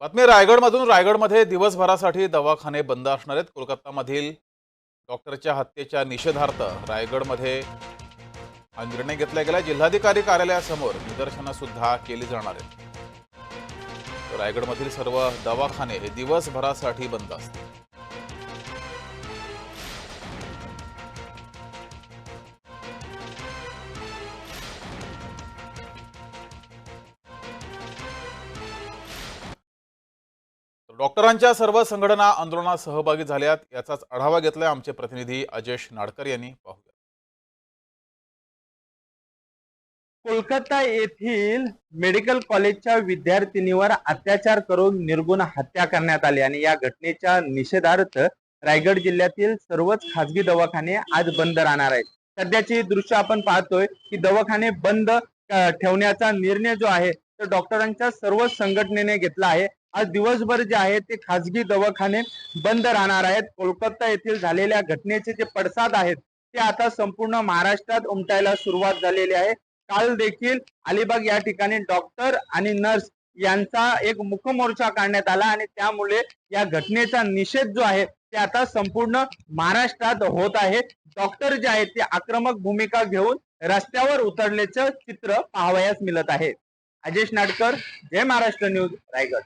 बातमी रायगडमधून रायगडमध्ये दिवसभरासाठी दवाखाने बंद असणार आहेत. कोलकातामधील डॉक्टरच्या हत्येच्या निषेधार्थ रायगडमध्ये हा निर्णय घेतला गेला जिल्हाधिकारी कार्यालयासमोर निदर्शनं सुद्धा केली जाणार आहेत. रायगडमधील सर्व दवाखाने हे दिवसभरासाठी बंद असतील. डॉक्टरांच्या सर्व संघटना आंदोलनात सहभागी झाल्यात याचाच आढावा घेतलाय आमचे प्रतिनिधी अजेश नाडकर यांनी. पाहूया. कोलकाता येथील मेडिकल कॉलेजच्या विद्यार्थिनीवर अत्याचार करून निर्गुण हत्या करण्यात आली आणि या घटनेच्या निषेधार्थ रायगड जिल्ह्यातील सर्वच खासगी दवाखाने आज बंद राहणार आहेत. सध्याची दृश्य आपण पाहतोय की दवाखाने बंद ठेवण्याचा निर्णय जो आहे तो डॉक्टरांच्या सर्व संघटनेने घेतला आहे. आज दिवसभर जे आहे ते खासगी दवाखाने बंद राहणार आहेत. कोलकाता येथील झालेल्या घटनेचे जे पडसाद आहेत ते आता संपूर्ण महाराष्ट्रात उमटायला सुरुवात झालेली आहे. काल देखील अलिबाग या ठिकाणी डॉक्टर आणि नर्स यांचा एक मुखमोर्चा काढण्यात आला आणि त्यामुळे या घटनेचा निषेध जो आहे ते आता संपूर्ण महाराष्ट्रात होत आहे. डॉक्टर जे आहेत ते आक्रमक भूमिका घेऊन रस्त्यावर उतरल्याचं चित्र पाहावयास मिळत आहे. अजेश नाडकर जय महाराष्ट्र न्यूज रायगड.